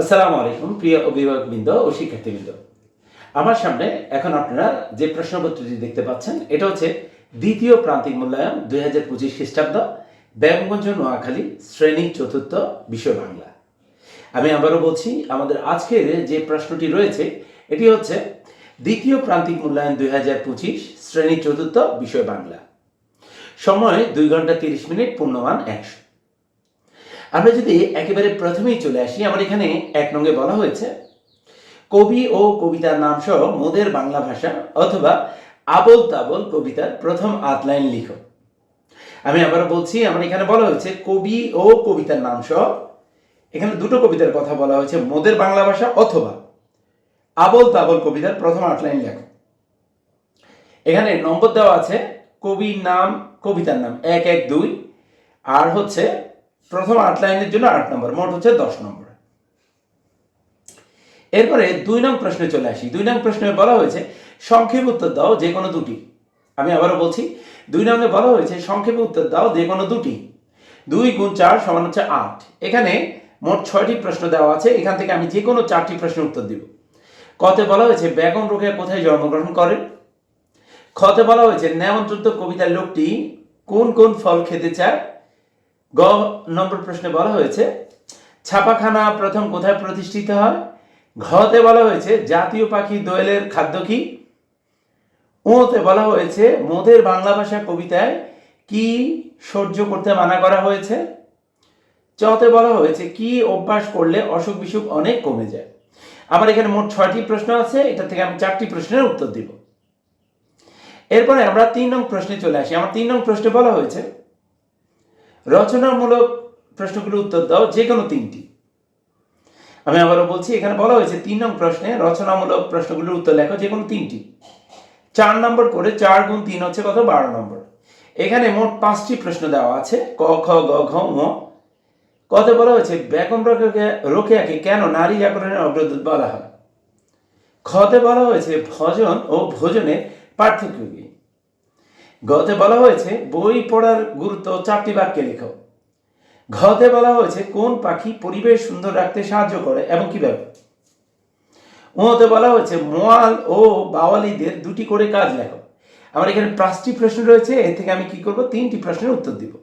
আসসালামু আলাইকুম, প্রিয় অভিভাবকবৃন্দ ও শিক্ষার্থীবৃন্দ। আমার সামনে এখন আপনারা যে প্রশ্নপত্রটি দেখতে পাচ্ছেন, এটা হচ্ছে দ্বিতীয় প্রান্তিক মূল্যায়ন দুই হাজার পঁচিশ খ্রিস্টাব্দ ব্যায়ামগঞ্জ নোয়াখালী, শ্রেণি চতুর্থ, বিষয় বাংলা। আমি আবারও বলছি, আমাদের আজকের যে প্রশ্নটি রয়েছে, এটি হচ্ছে দ্বিতীয় প্রান্তিক মূল্যায়ন দুই হাজার পঁচিশ, শ্রেণি চতুর্থ, বিষয় বাংলা। সময় দুই ঘণ্টা তিরিশ মিনিট, পূর্ণমান একশো। আমরা যদি একেবারে প্রথমেই চলে আসি, আমার এখানে এক নঙ্গে বলা হয়েছে, কবি ও কবিতার নাম সহ মোদের বাংলা ভাষা অথবা আবল তাবল কবিতার প্রথম আট লাইন লিখো। আমি আবার বলছি, আমার এখানে বলা হয়েছে, কবি ও কবিতার নাম সহ এখানে দুটো কবিতার কথা বলা হয়েছে, মোদের বাংলা ভাষা অথবা আবল তাবল কবিতার প্রথম আট লাইন লেখো। এখানে নম্বর দেওয়া আছে, কবির নাম, কবিতার নাম, এক এক, দুই, আর হচ্ছে প্রথম আট লাইনের জন্য আট নম্বর, মোট হচ্ছে দশ নম্বর। এরপরে দুই নং প্রশ্নে চলে আসি। দুই নং প্রশ্নে বলা হয়েছে, সংক্ষেপ উত্তর দাও যে কোনো দুটি। আমি আবারও বলছি, দুই নঙ্গে বলা হয়েছে, সংক্ষেপে উত্তর দাও যে কোনো দুটি। দুই গুণ চার সমান হচ্ছে আট। এখানে মোট ছয়টি প্রশ্ন দেওয়া আছে, এখান থেকে আমি যে কোনো চারটি প্রশ্নের উত্তর দিব। কতে বলা হয়েছে, বেগম রোকেয়া কোথায় জন্মগ্রহণ করেন? খতে বলা হয়েছে নেমন্ত্রিত কবিতার লোকটি কোন কোন ফল খেতে চায়? গ নম্বর প্রশ্নে বলা হয়েছে, ছাপাখানা প্রথম কোথায় প্রতিষ্ঠিত হয়? ঘতে বলা হয়েছে, জাতীয় পাখি দোয়েলের খাদ্য কি? ওতে বলা হয়েছে, মোদের বাংলা ভাষা কবিতায় কি সহ্য করতে মানা করা হয়েছে? চতে বলা হয়েছে, কি অভ্যাস করলে অসুখ বিসুখ অনেক কমে যায়? আমার এখানে মোট ছয়টি প্রশ্ন আছে, এটা থেকে আমি চারটি প্রশ্নের উত্তর দিব। এরপরে আমরা তিন নং প্রশ্নে চলে আসি। আমার তিন নং প্রশ্নে বলা হয়েছে রচনামূলক প্রশ্নগুলোর উত্তর দাও যে কোনো তিনটি। আমি আবারও বলছি, এখানে বলা হয়েছে তিন নং প্রশ্নে রচনামূলক প্রশ্নগুলোর উত্তর লেখো যে কোনো তিনটি। চার নম্বর করে চার গুণ তিন হচ্ছে কত? বারো নম্বর। এখানে মোট পাঁচটি প্রশ্ন দেওয়া আছে, ক, খ, গ, ঘ ম কত বলা হয়েছে রোকেয়া রোকেয়াকে কেন নারী জাগরণের অগ্রদূত বলা হয়? খতে বলা হয়েছে, ভজন ও ভোজনের পার্থক্য কি? গতে বলা হয়েছে, বই পড়ার গুরুত্ব চারটি বাক্যে লেখো। ঘতে বলা হয়েছে, কোন পাখি পরিবেশ সুন্দর রাখতে সাহায্য করে এবং কীভাবে? ওতে বলা হয়েছে, মোয়াল ও বাওয়ালিদের দুটি করে কাজ লেখো। আমার এখানে পাঁচটি প্রশ্ন রয়েছে, এর থেকে আমি কি করব? তিনটি প্রশ্নের উত্তর দিব।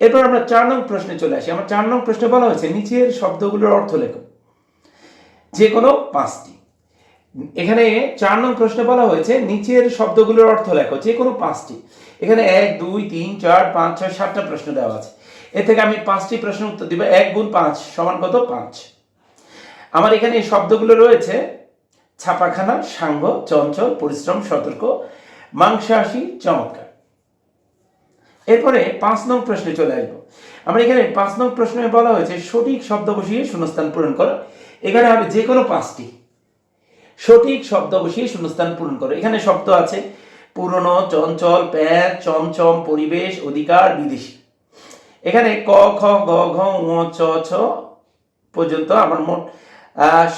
এরপর আমরা চার নং প্রশ্নে চলে আসি। আমার চার নং প্রশ্নে বলা হয়েছে, নিচের শব্দগুলোর অর্থ লেখো। যে কোনো পাঁচটি। এখানে চার নং প্রশ্নে বলা হয়েছে, নিচের শব্দগুলোর অর্থ লেখো, যে কোনো পাঁচটি। এখানে এক, দুই, তিন, চার, পাঁচ, ছয়, সাতটা প্রশ্ন দেওয়া আছে। এ থেকে আমি পাঁচটি প্রশ্নের উত্তর দিব, এক গুণ পাঁচ সমান কত? পাঁচ। আমার এখানে এই শব্দগুলো রয়েছে, ছাপাখানা, সাঙ্গ, চঞ্চল, পরিশ্রম, সতর্ক, মাংসাশী, চমৎকার। এরপরে পাঁচ নং প্রশ্নে চলে আসব। আমরা এখানে পাঁচ নং প্রশ্নে বলা হয়েছে, সঠিক শব্দ বসিয়ে শূন্যস্থান পূরণ করো। এখানে হবে যে কোনো পাঁচটি। সঠিক শব্দ বসিয়ে শূন্যস্থান পূরণ করো। এখানে শব্দ আছে পুরনো, চঞ্চল প্যাচ চমচম, পরিবেশ, অধিকার, বিদেশি। এখানে ক, খ, গ, ঘ, ঙ, চ, ছ পর্যন্ত আমার মোট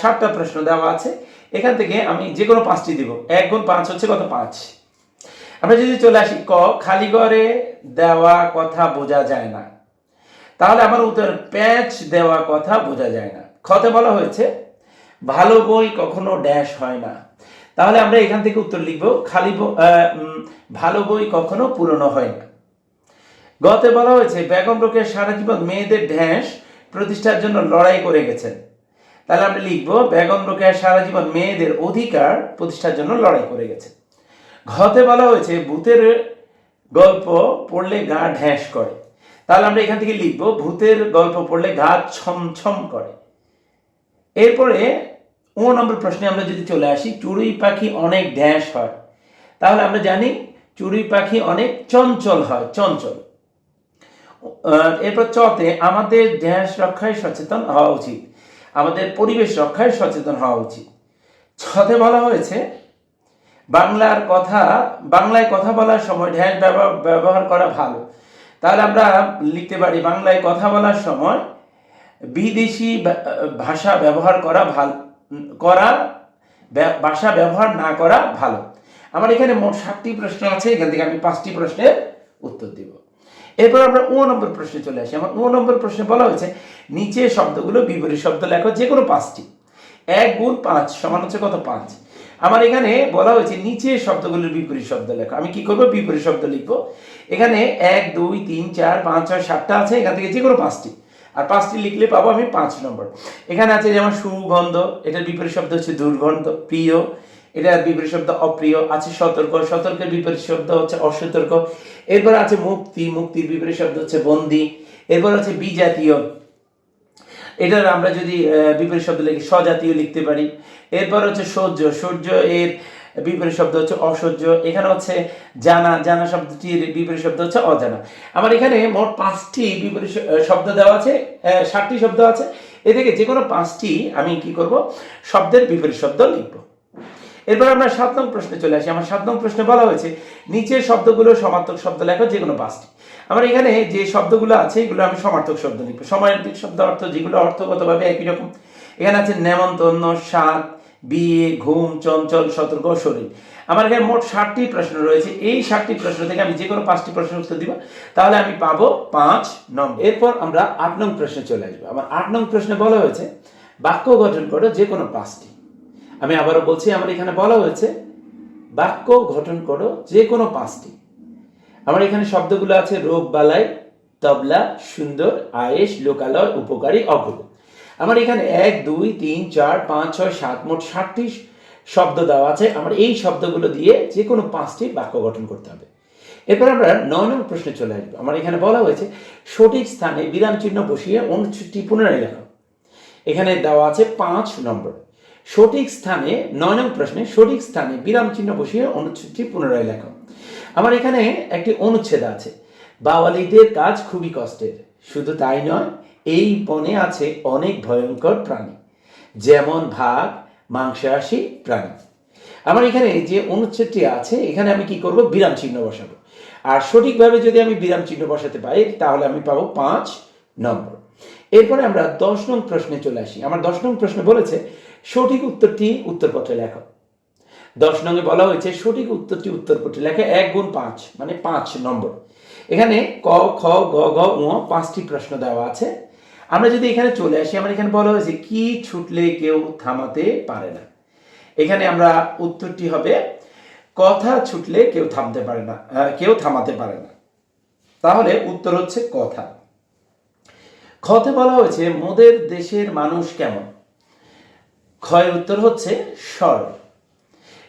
সাতটা প্রশ্ন দেওয়া আছে। এখান থেকে আমি যে কোনো পাঁচটি দিব। এক গুণ পাঁচ হচ্ছে কত? পাঁচ। আমরা যদি চলে আসি, ক, খালি ঘরে দেওয়া কথা বোঝা যায় না। তাহলে আমার উত্তর, প্যাঁচ দেওয়া কথা বোঝা যায় না। খতে বলা হয়েছে ভালো বই কখনো ড্যাশ হয় না। তাহলে আমরা এখান থেকে উত্তর লিখব, খালি ভালো বই কখনো পুরনো হয় না। গতে বলা হয়েছে, বেগম রোকের সারা জীবন মেয়েদের ঢ্যাঁস প্রতিষ্ঠার জন্য লড়াই করে গেছেন। তাহলে আমরা লিখব, বেগম রোকেয়া সারা জীবন মেয়েদের অধিকার প্রতিষ্ঠার জন্য লড়াই করে গেছে ঘতে বলা হয়েছে, ভূতের গল্প পড়লে গা ঢ্যাঁস করে। তাহলে আমরা এখান থেকে লিখব, ভূতের গল্প পড়লে গা ছমছম করে। এরপরে ও নম্বর প্রশ্নে আমরা যদি চলে আসি, চড়ুই পাখি অনেক ড্যাশ হয়। তাহলে আমরা জানি চড়ুই পাখি অনেক চঞ্চল হয়, চঞ্চল। এরপর চতে আমাদের ড্যাশ রক্ষায় সচেতন হওয়া উচিত। আমাদের পরিবেশ রক্ষায় সচেতন হওয়া উচিত। ছতে বলা হয়েছে, বাংলার কথা, বাংলায় কথা বলার সময় ব্যবহার ব্যবহার করা ভালো। তাহলে আমরা লিখতে পারি, বাংলায় কথা বলার সময় বিদেশি ভাষা ব্যবহার করা ভালো, করা ভাষা ব্যবহার না করা ভালো। আমার এখানে মোট সাতটি প্রশ্ন আছে, এখান থেকে আমি পাঁচটি প্রশ্নের উত্তর দিব। এরপর আমরা ও নম্বর প্রশ্নে চলে আসি। আমার ও নম্বর প্রশ্নে বলা হয়েছে, নিচে শব্দগুলো বিপরীত শব্দ লেখো যে কোনো পাঁচটি। এক গুণ পাঁচ সমান হচ্ছে কত? পাঁচ। আমার এখানে বলা হয়েছে, নিচে শব্দগুলোর বিপরীত শব্দ লেখো। আমি কি করব? বিপরীত শব্দ লিখব। এখানে এক, দুই, তিন, চার, পাঁচ, ছয়, সাতটা আছে, এখান থেকে যে কোনো পাঁচটি। আর পাঁচটি লিখলে পাবো আমি পাঁচ নম্বর। এখানে আছে যেমন সুগন্ধ, এটার বিপরীত শব্দ হচ্ছে দুর্গন্ধ, প্রিয়। এটার বিপরীত শব্দ অপ্রিয়, আছে সতর্ক, সতর্কের বিপরীত শব্দ হচ্ছে অসতর্ক। এরপর আছে মুক্তি, মুক্তির বিপরীত শব্দ হচ্ছে বন্দি। এরপর আছে বিজাতীয়। এটার আমরা যদি বিপরীত শব্দ লিখি স্বজাতীয় লিখতে পারি। এরপর হচ্ছে সহ্য সহ্য এর বিপরীত শব্দ হচ্ছে অসহ্য। এখানে হচ্ছে জানা জানা শব্দটির বিপরীত শব্দ হচ্ছে অজানা। আমার এখানে মোট পাঁচটি বিপরীত শব্দ দেওয়া আছে ষাটটি শব্দ আছে। এ থেকে যে কোনো পাঁচটি আমি কি করব? শব্দের বিপরীত শব্দ লিখব। এরপর আমরা সাত নং প্রশ্নে চলে আসি। আমার সাত নং প্রশ্নে বলা হয়েছে, নিচের শব্দগুলো সমার্থক শব্দ লেখো, যে কোনো পাঁচটি। আমার এখানে যে শব্দগুলো আছে, এগুলো আমি সমার্থক শব্দ লিখব। সমার্থক শব্দ অর্থ, যেগুলো অর্থগতভাবে একই রকম। এখানে আছে নেমন্তন্ন স্বাদ বিয়ে, ঘুম, চঞ্চল, সতর্ক, শরীর। আমার এখানে মোট ষাটটি প্রশ্ন রয়েছে। এই ষাটটি প্রশ্ন থেকে আমি যে কোনো পাঁচটি প্রশ্নের উত্তর দিব। তাহলে আমি পাবো পাঁচ নম্বর। এরপর আমরা আট নং প্রশ্নে চলে আসব। আমার আট নং প্রশ্নে বলা হয়েছে, বাক্য গঠন করো যে কোনো পাঁচটি। আমি আবারও বলছি, আমার এখানে বলা হয়েছে, বাক্য গঠন করো যে কোনো পাঁচটি। আমার এখানে শব্দগুলো আছে রোগ বালাই তবলা, সুন্দর আয়েস লোকালয়, উপকারী অভুল আমার এখানে এক, দুই, তিন, চার, পাঁচ, ছয়, সাত, মোট ষাটটি শব্দ দেওয়া আছে। আমার এই শব্দগুলো দিয়ে যে কোনো পাঁচটি বাক্য গঠন করতে হবে। এরপর আমরা নয় নং প্রশ্নে চলে আসব। আমার এখানে বলা হয়েছে, সঠিক স্থানে বিরাম চিহ্ন বসিয়ে অনুচ্ছেদটি পুনরায় লেখা। এখানে দেওয়া আছে পাঁচ নম্বর। সঠিক স্থানে, নয় নং প্রশ্নে, সঠিক স্থানে বিরাম চিহ্ন বসিয়ে অনুচ্ছেদটি পুনরায় লেখো। আমার এখানে একটি অনুচ্ছেদ আছে। বাওয়ালিদের কাজ খুবই কষ্টের। শুধু তাই নয় এই বনে আছে অনেক ভয়ঙ্কর প্রাণী, যেমন ভাগ মাংসাশী প্রাণী। আমার এখানে যে অনুচ্ছেদটি আছে, এখানে আমি কি করব? বিরাম চিহ্ন বসাবো। আর সঠিকভাবে যদি আমি বিরাম চিহ্ন বসাতে পারি, তাহলে আমি পাবো পাঁচ নম্বর। এরপরে আমরা দশ নং প্রশ্নে চলে আসি। আমার দশ নং প্রশ্নে বলেছে, সঠিক উত্তরটি উত্তরপত্রে লেখো। দশ নঙে বলা হয়েছে, সঠিক উত্তরটি উত্তরপত্রে লেখা এক গুণ পাঁচ মানে পাঁচ নম্বর। এখানে ক, খ, গ, ঘ উ পাঁচটি প্রশ্ন দেওয়া আছে। আমরা যদি এখানে চলে আসি, আমার এখানে বলা হয়েছে, কি ছুটলে কেউ থামাতে পারে না? এখানে আমরা উত্তরটি হবে, কথা ছুটলে কেউ থামতে পারে না কেউ থামাতে পারে না। তাহলে উত্তর হচ্ছে কথা। খতে বলা হয়েছে, মোদের দেশের মানুষ কেমন? ক্ষয়ের উত্তর হচ্ছে, সরল।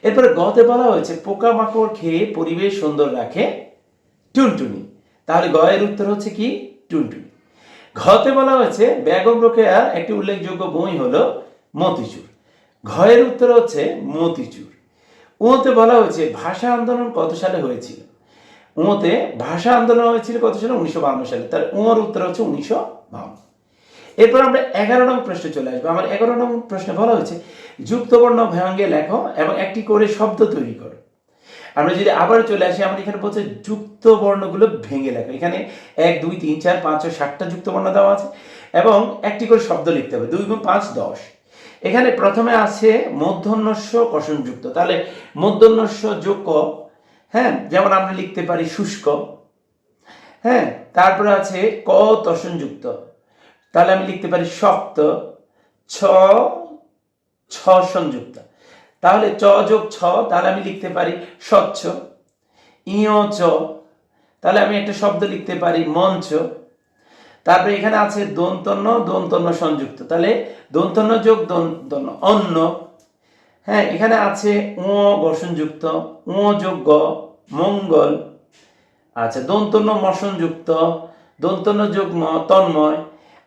এরপরে গতে বলা হয়েছে, পোকামাকড় খেয়ে পরিবেশ সুন্দর রাখে। টুনটুনি। তাহলে গয়ের উত্তর হচ্ছে কি? টুনটুনি। ঘতে বলা হয়েছে বেগম রোকেয়ার একটি উল্লেখযোগ্য বই হলো মতিচুর। ঘয়ের উত্তর হচ্ছে মতিচুর। উঁতে বলা হয়েছে, ভাষা আন্দোলন কত সালে হয়েছিল? উঁতে ভাষা আন্দোলন হয়েছিল কত সালে? উনিশশো বান্ন সালে। তার উঁর উত্তর হচ্ছে উনিশশো বান্ন এরপর আমরা এগারো নং প্রশ্নে চলে আসব। আমার এগারো নং প্রশ্নে বলা হয়েছে, যুক্তবর্ণ ভয়ঙ্গে লেখো এবং একটি করে শব্দ তৈরি করো। আমরা যদি আবার চলে আসি, আমাদের এখানে বলছে যুক্ত বর্ণগুলো ভেঙে লেখো। এখানে এক, দুই, তিন, চার, পাঁচ, ছয়, সাতটা যুক্ত বর্ণ দেওয়া আছে এবং একটি করে শব্দ লিখতে হবে, দুই গুণ পাঁচ, দশ। এখানে প্রথমে আছে মধ্যন্যস্য কষণযুক্ত তাহলে মধ্যন্যস্য যোগ হ্যাঁ যেমন আমরা লিখতে পারি শুষ্ক হ্যাঁ তারপরে আছে ক তসনযুক্ত তাহলে আমি লিখতে পারি শক্ত, ছ ছ সংযুক্ত তাহলে চ যোগ ছ, তাহলে আমি লিখতে পারি স্বচ্ছ। ইয় চ তাহলে আমি একটা শব্দ লিখতে পারি মঞ্চ। তারপরে এখানে আছে দন্তন্য দন্তন্য সংযুক্ত। তাহলে দন্তন্য যোগ দন্তন্য অন্য হ্যাঁ এখানে আছে ও গঠনযুক্ত ও যোগ গ, মঙ্গল। আচ্ছা দন্তন্য মশনযুক্ত দন্তন্য যোগ ম, তন্ময়।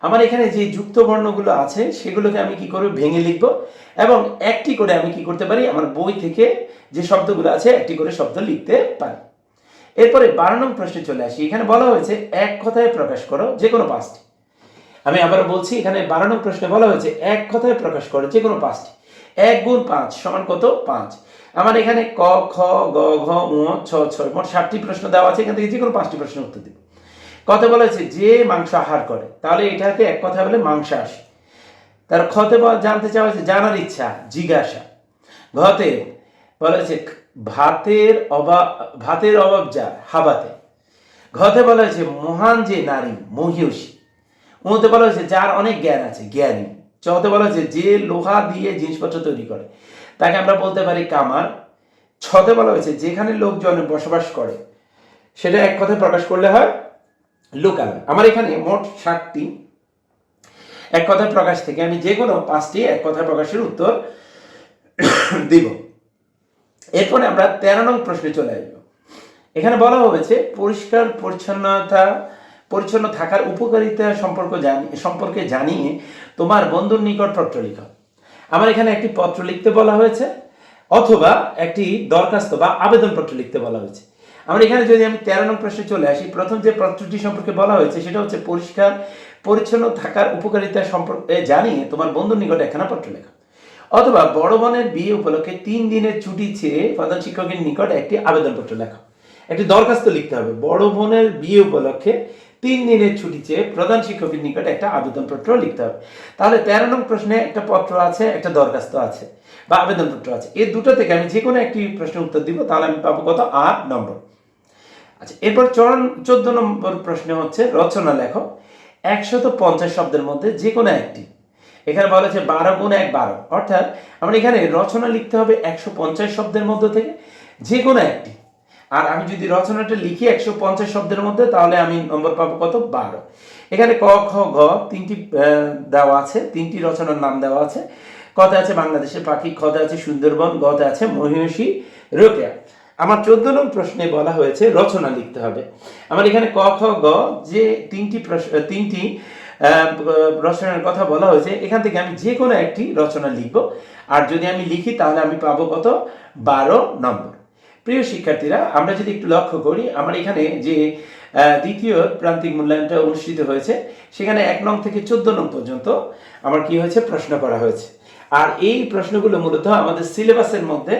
আমার এখানে যে যুক্ত বর্ণগুলো আছে, সেগুলোকে আমি কি করব ভেঙে লিখব? এবং একটি করে আমি কি করতে পারি? আমার বই থেকে যে শব্দগুলো আছে, একটি করে শব্দ লিখতে পারি। এরপরে বারো নং প্রশ্নে চলে আসি। এখানে বলা হয়েছে, এক কথায় প্রকাশ করো যে কোনো পাঁচটি। আমি আবার বলছি, এখানে বারো নং প্রশ্নে বলা হয়েছে, এক কথায় প্রকাশ করো যে কোনো পাঁচটি। এক গুণ পাঁচ সমান কত? পাঁচ। আমার এখানে ক, খ, গ, ঘ উ ছ ছয় মোট ষাটটি প্রশ্ন দেওয়া আছে। এখান থেকে যে কোনো পাঁচটি প্রশ্নের উত্তর দিব। কথা বলা হয়েছে যে মাংস আহার করে। তাহলে এটাকে এক কথা বলে মাংস আসে তার ক্ষতে জানতে চাওয়া জানার ইচ্ছা, জিজ্ঞাসা। ঘতে বলা হয়েছে ভাতের অভাব ভাতের অভাব যার, হাবাতে। ঘতে বলা হয়েছে মহান যে নারী মহিষী উতে বলা হয়েছে, যার অনেক জ্ঞান আছে, জ্ঞানী। চতে বলা হয়েছে, যে লোহা দিয়ে জিনিসপত্র তৈরি করে, তাকে আমরা বলতে পারি কামার। ছতে বলা হয়েছে, যেখানে লোকজন বসবাস করে, সেটা এক কথায় প্রকাশ করলে হয় লোকালয় আমার এখানে মোট ষাটটি এক কথায় প্রকাশ থেকে আমি যে কোনো পাঁচটি এক কথায় প্রকাশের উত্তর দিব। এরপরে আমরা তেরো নং প্রশ্নে চলে আসব। এখানে বলা হয়েছে, পরিষ্কার, পরিচ্ছন্নতা, পরিচ্ছন্ন থাকার উপকারিতা সম্পর্ক জানি, সম্পর্কে জানিয়ে তোমার বন্ধুর নিকট পত্র লিখো। আমার এখানে একটি পত্র লিখতে বলা হয়েছে, অথবা একটি দরখাস্ত বা আবেদনপত্র লিখতে বলা হয়েছে। আমরা এখানে যদি আমি তেরো নং প্রশ্নে চলে আসি, প্রথম যে পত্রটি সম্পর্কে বলা হয়েছে, সেটা হচ্ছে পরিষ্কার, পরিচ্ছন্ন থাকার উপকারিতা সম্পর্কে জানিয়ে তোমার বন্ধুর নিকট একখানা পত্র লেখা। অথবা বড় বোনের বিয়ে উপলক্ষে তিন দিনের ছুটি চেয়ে প্রধান শিক্ষকের নিকট একটি আবেদনপত্র লেখা। একটি দরখাস্ত লিখতে হবে, বড় বোনের বিয়ে উপলক্ষে তিন দিনের ছুটি চেয়ে প্রধান শিক্ষকের নিকট একটা আবেদনপত্র লিখতে হবে। তাহলে তেরো নং প্রশ্নে একটা পত্র আছে, একটা দরখাস্ত আছে বা আবেদনপত্র আছে। এই দুটো থেকে আমি যে কোনো একটি প্রশ্নের উত্তর দিব, তাহলে আমি পাবো কত? আট নম্বর। আচ্ছা এরপর চরণ চোদ্দ নম্বর প্রশ্ন হচ্ছে, রচনা লেখো। একশত পঞ্চাশ শব্দের মধ্যে যে কোনো একটি। এখানে বলা হচ্ছে বারো গুণ এক, বারো। অর্থাৎ আমরা এখানে রচনা লিখতে হবে একশো পঞ্চাশ শব্দের মধ্যে থেকে যে কোনো একটি। আর আমি যদি রচনাটা লিখি একশো পঞ্চাশ শব্দের মধ্যে, তাহলে আমি নম্বর পাবো কত? বারো। এখানে ক, খ গ তিনটি দেওয়া আছে, তিনটি রচনার নাম দেওয়া আছে। কতে আছে বাংলাদেশের পাখি, খতে আছে সুন্দরবন, গতে আছে মহিষী, রোকেয়া। আমার চোদ্দ নং প্রশ্নে বলা হয়েছে, রচনা লিখতে হবে। আমার এখানে ক, খ, গ, যে তিনটি প্রশ্ন তিনটি রচনার কথা বলা হয়েছে, এখান থেকে আমি যে কোনো একটি রচনা লিখব। আর যদি আমি লিখি, তাহলে আমি পাবো কত? বারো নম্বর। প্রিয় শিক্ষার্থীরা, আমরা যদি একটু লক্ষ্য করি, আমার এখানে যে দ্বিতীয় প্রান্তিক মূল্যায়নটা অনুষ্ঠিত হয়েছে, সেখানে এক নং থেকে চোদ্দ নং পর্যন্ত আমার কি হয়েছে? প্রশ্ন করা হয়েছে। আর এই প্রশ্নগুলো মূলত আমাদের সিলেবাসের মধ্যে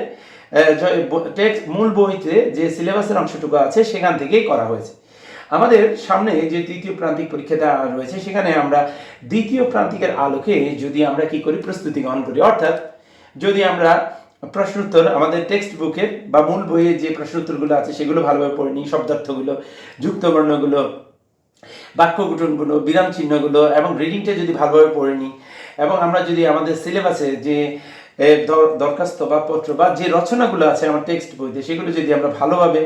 টেক্সট মূল বইতে যে সিলেবাসের অংশটুকু আছে, সেখান থেকেই করা হয়েছে। আমাদের সামনে যে দ্বিতীয় প্রান্তিক পরীক্ষাটা রয়েছে, সেখানে আমরা দ্বিতীয় প্রান্তিকের আলোকে যদি আমরা কি করি, প্রস্তুতি গ্রহণ করি। অর্থাৎ, যদি আমরা প্রশ্ন উত্তর আমাদের টেক্সট বুকের বা মূল বইয়ে যে প্রশ্ন উত্তরগুলো আছে, সেগুলো ভালোভাবে পড়ে নিই, শব্দার্থগুলো, যুক্তবর্ণগুলো বাক্য গঠনগুলো বিরাম চিহ্নগুলো, এবং রিডিংটা যদি ভালোভাবে পড়ে নিই, এবং আমরা যদি আমাদের সিলেবাসে যে দরখাস্ত বা পত্র বা যে রচনাগুলো আছে আমার টেক্সট বইতে, সেগুলো যদি আমরা ভালোভাবে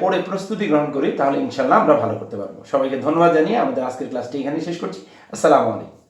পড়ে প্রস্তুতি গ্রহণ করি, তাহলে ইনশাল্লাহ আমরা ভালো করতে পারব। সবাইকে ধন্যবাদ জানিয়ে আমাদের আজকের ক্লাসটি এখানে শেষ করছি। আসসালামু আলাইকুম।